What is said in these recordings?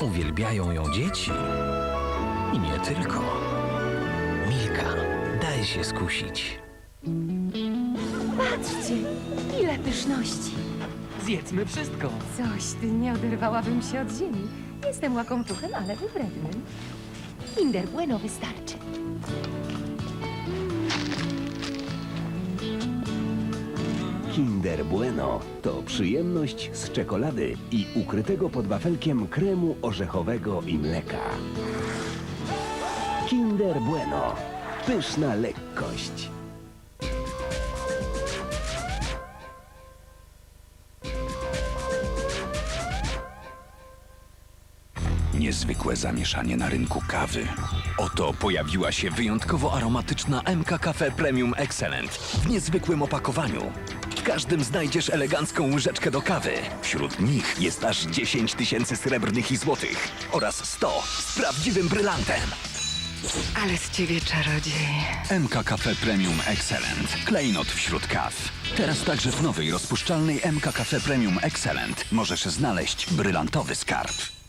Uwielbiają ją dzieci. I nie tylko. Milka, daj się skusić. Patrzcie, ile pyszności. Zjedzmy wszystko. Coś ty, nie oderwałabym się od ziemi. Jestem łakomczuchem, ale wybrednym. Kinder Bueno wystarczy. Kinder Bueno to przyjemność z czekolady i ukrytego pod wafelkiem kremu orzechowego i mleka. Kinder Bueno. Pyszna lekkość. Niezwykłe zamieszanie na rynku kawy. Oto pojawiła się wyjątkowo aromatyczna MK Cafe Premium Excellent w niezwykłym opakowaniu. W każdym znajdziesz elegancką łyżeczkę do kawy. Wśród nich jest aż 10 tysięcy srebrnych i złotych oraz 100 z prawdziwym brylantem. Ale z ciebie czarodziej. MK Cafe Premium Excellent. Klejnot wśród kaw. Teraz także w nowej rozpuszczalnej MK Cafe Premium Excellent możesz znaleźć brylantowy skarb.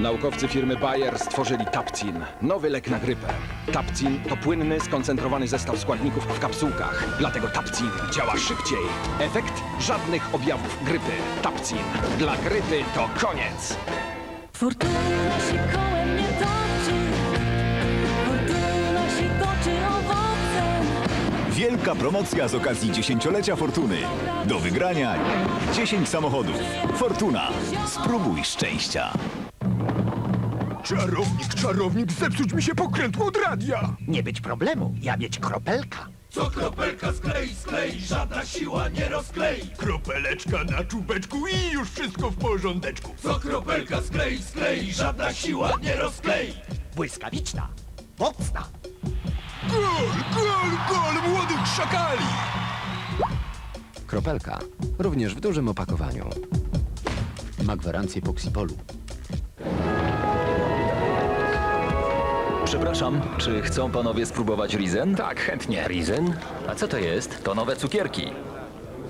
Naukowcy firmy Bayer stworzyli Tapcin, nowy lek na grypę. Tapcin to płynny, skoncentrowany zestaw składników w kapsułkach. Dlatego Tapcin działa szybciej. Efekt? Żadnych objawów grypy. Tapcin. Dla grypy to koniec. Fortuna się kołem nie toczy, fortuna się toczy owocem. Wielka promocja z okazji dziesięciolecia Fortuny. Do wygrania 10 samochodów. Fortuna. Spróbuj szczęścia. Czarownik, czarownik, zepsuć mi się pokrętło od radia! Nie być problemu, ja mieć kropelka. Co kropelka sklei, sklei, żadna siła nie rozklei. Kropeleczka na czubeczku i już wszystko w porządeczku. Co kropelka sklei, sklei, żadna siła nie rozklei. Błyskawiczna, mocna. Gol, gol, gol młodych szakali! Kropelka, również w dużym opakowaniu. Ma gwarancję Poxipolu. Przepraszam, czy chcą panowie spróbować Rizen? Tak, chętnie. Rizen? A co to jest? To nowe cukierki.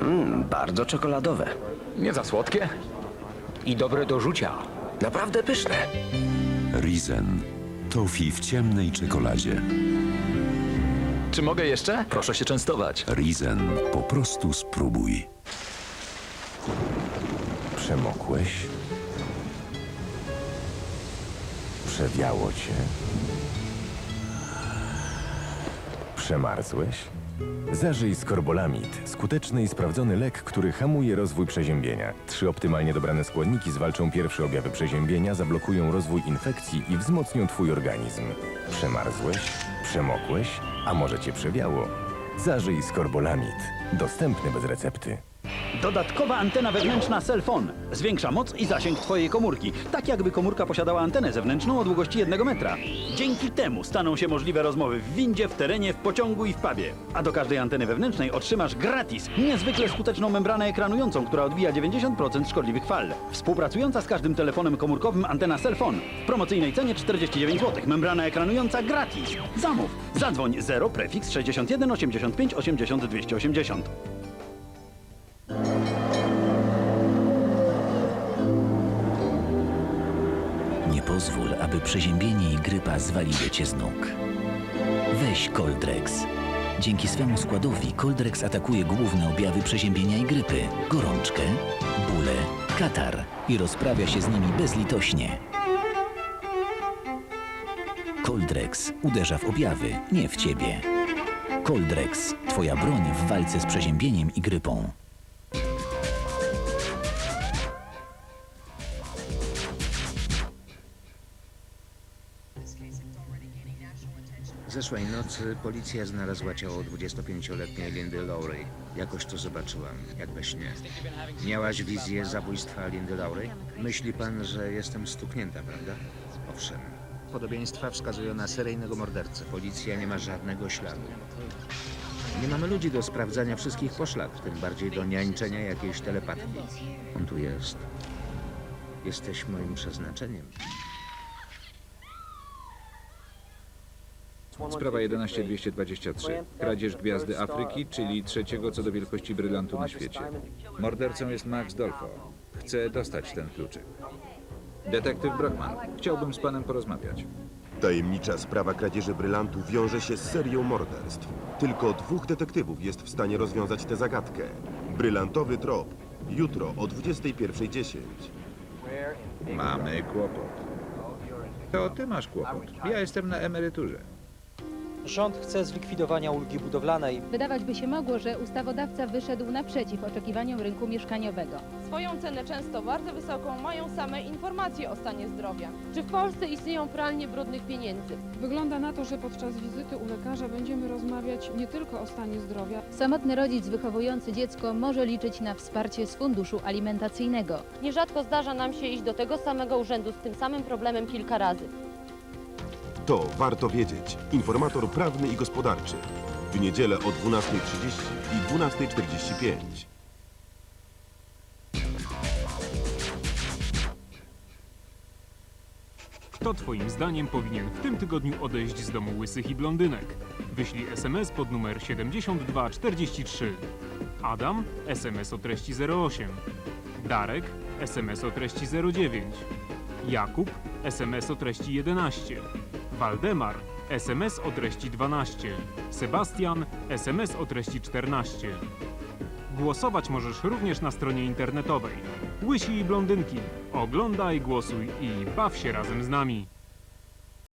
Mm, bardzo czekoladowe. Nie za słodkie? I dobre do rzucia. Naprawdę pyszne. Rizen. Tofi w ciemnej czekoladzie. Czy mogę jeszcze? Proszę się częstować. Rizen. Po prostu spróbuj. Przemokłeś? Przewiało cię? Przemarzłeś? Zażyj skorbolamid, skuteczny i sprawdzony lek, który hamuje rozwój przeziębienia. Trzy optymalnie dobrane składniki zwalczą pierwsze objawy przeziębienia, zablokują rozwój infekcji i wzmocnią twój organizm. Przemarzłeś? Przemokłeś? A może cię przewiało? Zażyj skorbolamid. Dostępny bez recepty. Dodatkowa antena wewnętrzna Cellphone. Zwiększa moc i zasięg Twojej komórki. Tak jakby komórka posiadała antenę zewnętrzną o długości jednego metra. Dzięki temu staną się możliwe rozmowy w windzie, w terenie, w pociągu i w pubie. A do każdej anteny wewnętrznej otrzymasz gratis niezwykle skuteczną membranę ekranującą, która odbija 90% szkodliwych fal. Współpracująca z każdym telefonem komórkowym antena Cellphone. W promocyjnej cenie 49 zł. Membrana ekranująca gratis. Zamów. Zadzwoń 0 prefiks 61 85 80 280. pozwól, aby przeziębienie i grypa zwaliły cię z nóg. Weź Coldrex. Dzięki swemu składowi Coldrex atakuje główne objawy przeziębienia i grypy. Gorączkę, bóle, katar i rozprawia się z nimi bezlitośnie. Coldrex uderza w objawy, nie w ciebie. Coldrex, twoja broń w walce z przeziębieniem i grypą. Zeszłej nocy policja znalazła ciało 25-letniej Lindy Lowry. Jakoś to zobaczyłam, jak we śnie. Miałaś wizję zabójstwa Lindy Lowry? Myśli pan, że jestem stuknięta, prawda? Owszem. Podobieństwa wskazują na seryjnego mordercę. Policja nie ma żadnego śladu. Nie mamy ludzi do sprawdzania wszystkich poszlak, tym bardziej do niańczenia jakiejś telepatii. On tu jest. Jesteś moim przeznaczeniem. Sprawa 11223. Kradzież Gwiazdy Afryki, czyli trzeciego co do wielkości brylantu na świecie. Mordercą jest Max Dolfo. Chce dostać ten kluczyk. Detektyw Brockman, chciałbym z panem porozmawiać. Tajemnicza sprawa kradzieży brylantu wiąże się z serią morderstw. Tylko dwóch detektywów jest w stanie rozwiązać tę zagadkę. Brylantowy trop. Jutro o 21.10. Mamy kłopot. To ty masz kłopot. Ja jestem na emeryturze. Rząd chce zlikwidowania ulgi budowlanej. Wydawać by się mogło, że ustawodawca wyszedł naprzeciw oczekiwaniom rynku mieszkaniowego. Swoją cenę często bardzo wysoką mają same informacje o stanie zdrowia. Czy w Polsce istnieją pralnie brudnych pieniędzy? Wygląda na to, że podczas wizyty u lekarza będziemy rozmawiać nie tylko o stanie zdrowia. Samotny rodzic wychowujący dziecko może liczyć na wsparcie z funduszu alimentacyjnego. Nierzadko zdarza nam się iść do tego samego urzędu z tym samym problemem kilka razy. To warto wiedzieć. Informator prawny i gospodarczy. W niedzielę o 12.30 i 12.45. Kto twoim zdaniem powinien w tym tygodniu odejść z domu łysych i blondynek? Wyślij SMS pod numer 7243. Adam SMS o treści 08. Darek SMS o treści 09. Jakub SMS o treści 11. Waldemar SMS o treści 12. Sebastian SMS o treści 14. Głosować możesz również na stronie internetowej. Łysi i blondynki. Oglądaj, głosuj i baw się razem z nami.